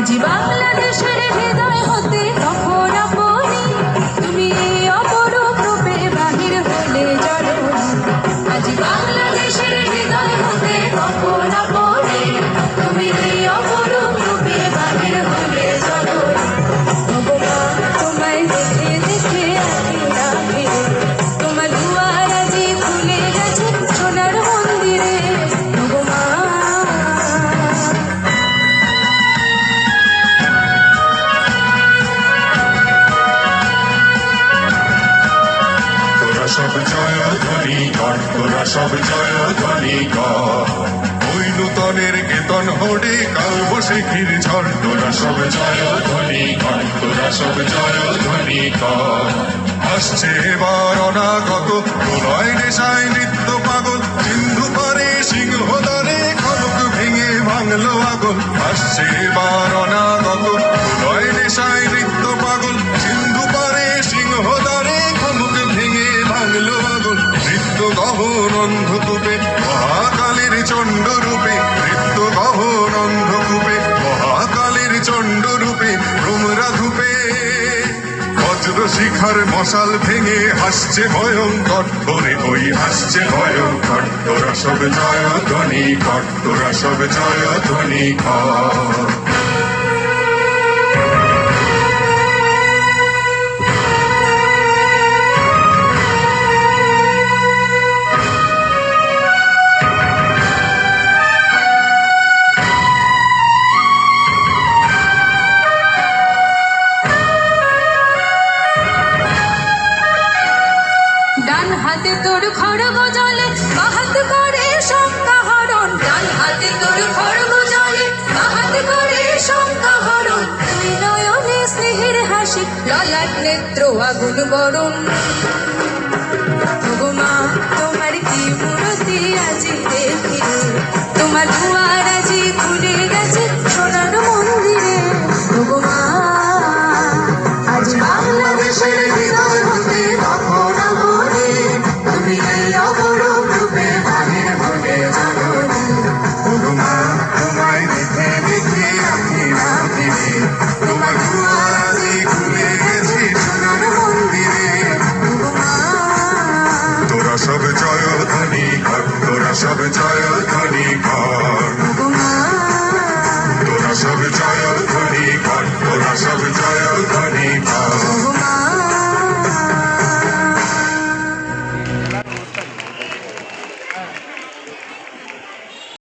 আজি বাংলাদেশের জয় ধ্বনি কর তোরা সব জয় ধ্বনি কর ওই নূতনের কেতন হোডে কাল বসে ক্ষীর ঝড় তোরা সব জয় ধ্বনি কর তোরা সব জয় ধ্বনি কর আসছে এবার অনাগত প্রলয় নেশায় নৃত্য পাগল সিন্ধু পারে সিংহদারে খনক ভেঙে ভাঙলো আগল আসছে এবার অনাগত প্রলয় নেশায় অন্ধকূপে মহাকালের চণ্ড রূপে নৃত্য গহন অন্ধকূপে মহাকালের চণ্ড রূপে ভ্রমরা ধূপে বজ্র শিখার মশাল ভেঙে হাসছে ভয়ঙ্কর ওরে ওই হাসছে ভয়ঙ্কর। তোরা সব জয় ধ্বনি কর তোরা সব জয় ধ্বনি কর। তোর খড়গ জলে, বাহাত করে শঙ্কা হরণ। ডান হাতে তোর খড়গ জলে, বাহাত করে শঙ্কা হরণ। তুই নয়নে স্নেহের হাসি, ললাট নেত্র আগুন বরণ। সব জয় ধনি কর তোরা সব জয় ধনি কর তোরা সব জয় ধনি কর তোরা সব জয়